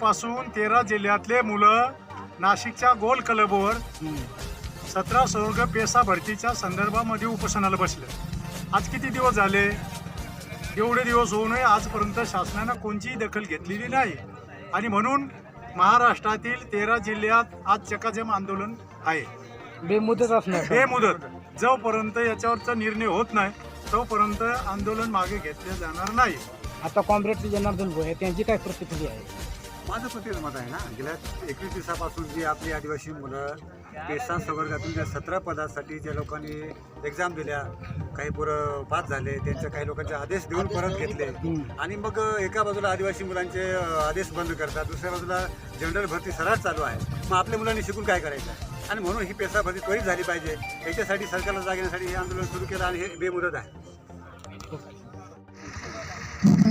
पासून तेरा जिल्ह्यातले मुलं नाशिकच्या गोल क्लबवर सतरा संवर्ग पेसा भरतीच्या संदर्भामध्ये उपोषणाला बसले. आज किती दिवस झाले? एवढे दिवस होऊनही आजपर्यंत शासनानं कोणतीही दखल घेतलेली नाही. आणि म्हणून महाराष्ट्रातील तेरा जिल्ह्यात आज चकाचम आंदोलन आहे. बेमुदत असणार. बेमुदत. जोपर्यंत याच्यावरचा निर्णय होत नाही तोपर्यंत आंदोलन मागे घेतले जाणार नाही. आता कॉम्रेड जनार्दन भोये त्यांची काय प्रतिक्रिया आहे? माझं पण तेच मत आहे ना. गेल्या एकवीस दिवसापासून जी आपली आदिवासी मुलं पेसा संवर्गातून ज्या सतरा पदासाठी ज्या लोकांनी एक्झाम दिल्या काही पोरं पास झाले त्यांचे काही लोकांचे आदेश देऊन परत घेतले. आणि मग एका बाजूला आदिवासी मुलांचे आदेश बंद करतात दुसऱ्या बाजूला जनरल भरती सरळ चालू आहे. मग आपल्या मुलांनी शिकून काय करायचं? आहे आणि म्हणून ही पेसा भरती त्वरित झाली पाहिजे. याच्यासाठी सरकारला जाग येण्यासाठी हे आंदोलन सुरू केलं आणि हे बेमुदत आहे.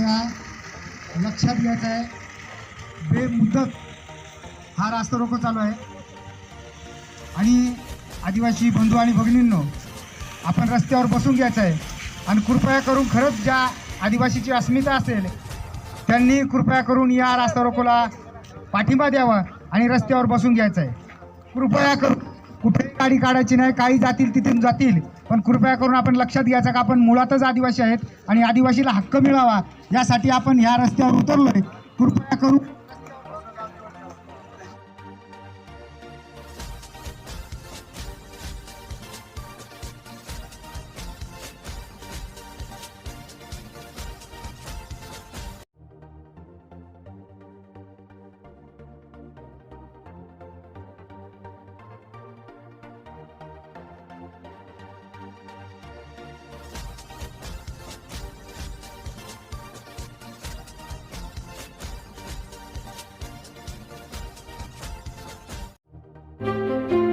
कृपया लक्षात घ्यायचं आहे. बेमुदत हा रास्ता रोको चालू आहे. आणि आदिवासी बंधू आणि भगिनींनो आपण रस्त्यावर बसून घ्यायचं आहे. आणि कृपया करून खरंच ज्या आदिवासीची अस्मिता असेल त्यांनी कृपया करून या रास्ता रोकोला पाठिंबा द्यावा आणि रस्त्यावर बसून घ्यायचं आहे. कृपया करून गाडी काढायची नाही काही जातील तिथून जातील. पण कृपया करून आपण लक्षात घ्यायचं का आपण मुळातच आदिवासी आहेत आणि आदिवासीला हक्क मिळावा यासाठी आपण ह्या रस्त्यावर उतरलोय. कृपया करून